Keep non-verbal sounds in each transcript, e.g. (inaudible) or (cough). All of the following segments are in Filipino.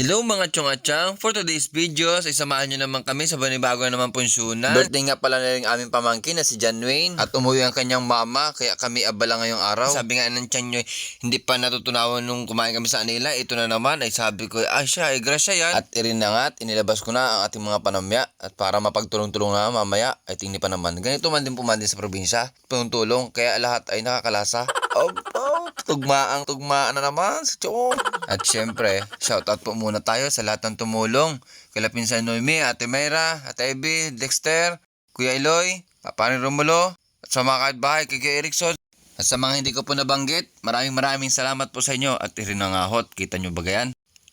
Hello mga chong-achang! For today's videos, ay samahan nyo naman kami sa banibago na naman punsyunan. Birthday nga pala na rin aming pamangkin na si John Wayne. At umuwi ang kanyang mama, kaya kami abala ngayong araw. Sabi nga ng tiyan nyo, hindi pa natutunawan nung kumain kami sa kanila. Ito na naman, ay sabi ko, ay siya, ay grasya yan. At irin na nga, at inilabas ko na ang ating mga panamya. At para mapagtulong-tulong na mamaya, ay tingni pa naman. Ganito man din puman din sa probinsya. Tulong-tulong, kaya lahat ay nakakalasa. (laughs) Opo, tugmaang tugmaan na naman sa Chong. At syempre, shoutout po muna tayo sa lahat ng tumulong. Kila Pinsan Noemi, Ate Mayra, Ate Ivy, Dexter, Kuya Eloy, Paparin Romulo, at sa mga bahay kay Kuya Erickson. At sa mga hindi ko po nabanggit, maraming maraming salamat po sa inyo at irinangahot. Kita nyo ba gayan?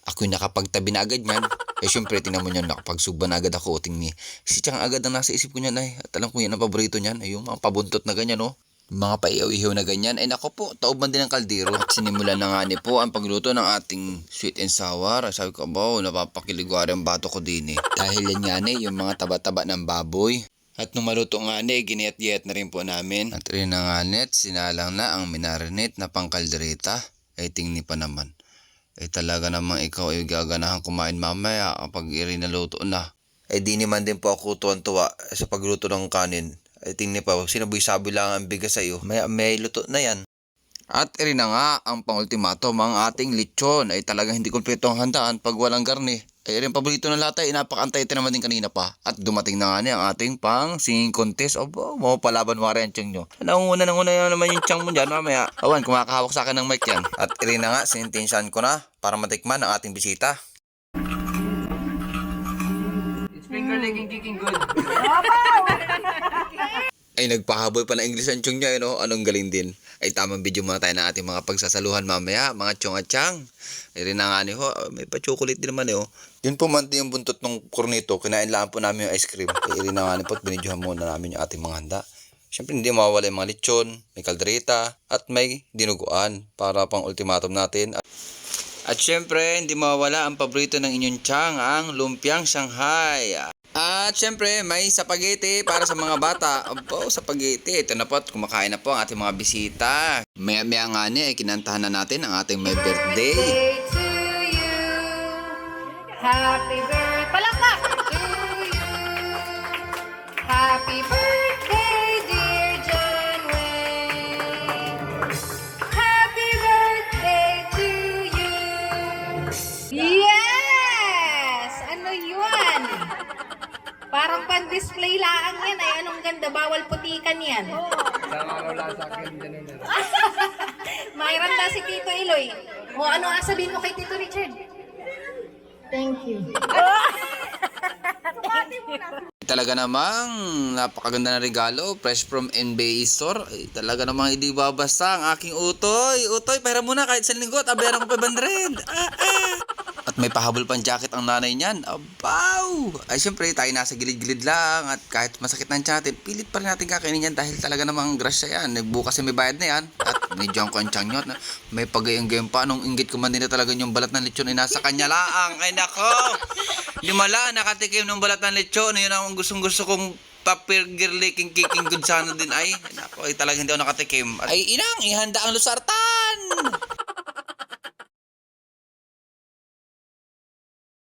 Ako'y nakapagtabi na agad yan. Eh syempre, tingnan mo niyan, nakapagsuba na agad ako uting ni. Kasi tsaka agad ang nasa isip ko niyan ay. At alam ko yan ang paborito niyan. Ay yung mga pabuntot na ganyan, no? Mga paiyaw-ihaw na ganyan. Ay nako po, taob man din ang kaldero. (laughs) At sinimulan na nga ni po ang pagluto ng ating sweet and sour. Ay, Sabi ko, ba, napapakiligwari ang bato ko din eh. Dahil yan nga ni, yung mga taba-taba ng baboy. At nung maluto nga ni, giniyat-giyat na rin po namin. At rin na nga net, sinalang na ang minarinate na pangkaldereta. Ay tingni pa naman. Eh talaga namang ikaw ay gaganahan kumain mamaya kapag irinaluto na. Eh di naman din po ako tuwan-tuwa sa pagluto ng kanin. Tingnan pa, sinaboy-saboy lang ang bigas sa. May, may luto na yan. At rin na nga ang pang-ultimatum ang ating lechon ay talagang hindi kumpleto ang handaan pag walang garni. Ay rin paborito ng lahat ay napakantay naman din kanina pa. At dumating na nga niya ang ating pang singing contest. Opo, mo palaban mo rin ang tiyang nyo. Nanguna na naman yung tiyang mo dyan mamaya. Awan, kumakahawak sa akin ng mic yan. At rin na nga, sinintensyan ko na para matikman ang ating bisita. Finger licking kicking good. ay nagpahabol pa ng English ang tiyong niya, eh, no? Anong galing din. Ay tamang video muna tayo ng ating mga pagsasaluhan mamaya, mga tiyong at tiyang. Ay rin na nga ni ho, may pa-chocolate din naman eh, oh. Yun po man din yung buntot ng kornito, kinain lang po namin yung ice cream. Ay rin na nga ni po, binidyohan muna namin yung ating mga handa. Siyempre hindi mawawala yung mga lechon, may kaldereta, at may dinuguan para pang ultimatum natin. At syempre, hindi mawawala ang paborito ng inyong tiyang, ang lumpiang Shanghai. At syempre, may spaghetti para sa mga bata. Opo, spaghetti. Ito na po, at kumakain na po ang ating mga bisita. Maya-maya nga niya, eh, kinantahan na natin ang ating may birthday. birthday to you. Happy birthday. Palakpak! Happy birthday, Parang pan-display lang yan. Ay, anong ganda. Bawal putikan yan. Isang araw lang sa akin, ganun na. (laughs) Mayroon na si Tito Eloy. O ano ang sabihin mo kay Tito Richard? Thank you. (laughs) Talaga namang napakaganda na regalo, fresh from NBA store. Ay, talaga namang hindi babasa ang aking utoy. Utoy, pera muna kahit sa linggo at abayaran ko pa 500. Ah, ah. At may pahabol pang jacket ang nanay niyan. Abaw! Ay, syempre, tayo nasa gilid-gilid lang. At kahit masakit ng tiyan pilit pa rin natin kakainin yan dahil talaga namang grasya yan. Nagbukas may bayad na yan. At medyo ang kontsang yun. May pagayang-gayang pa. Nung inggit ko man din na talaga yung balat ng lechon ay nasa kanya laang. Ay, nako! Limala, nakatikim ng balat ng lechon. Yun ang gustong gusto kong papirgir licking kicking good sana din ay. Nako, ay talagang hindi ako nakatikim. Ay, inang, ihanda ang lusartan!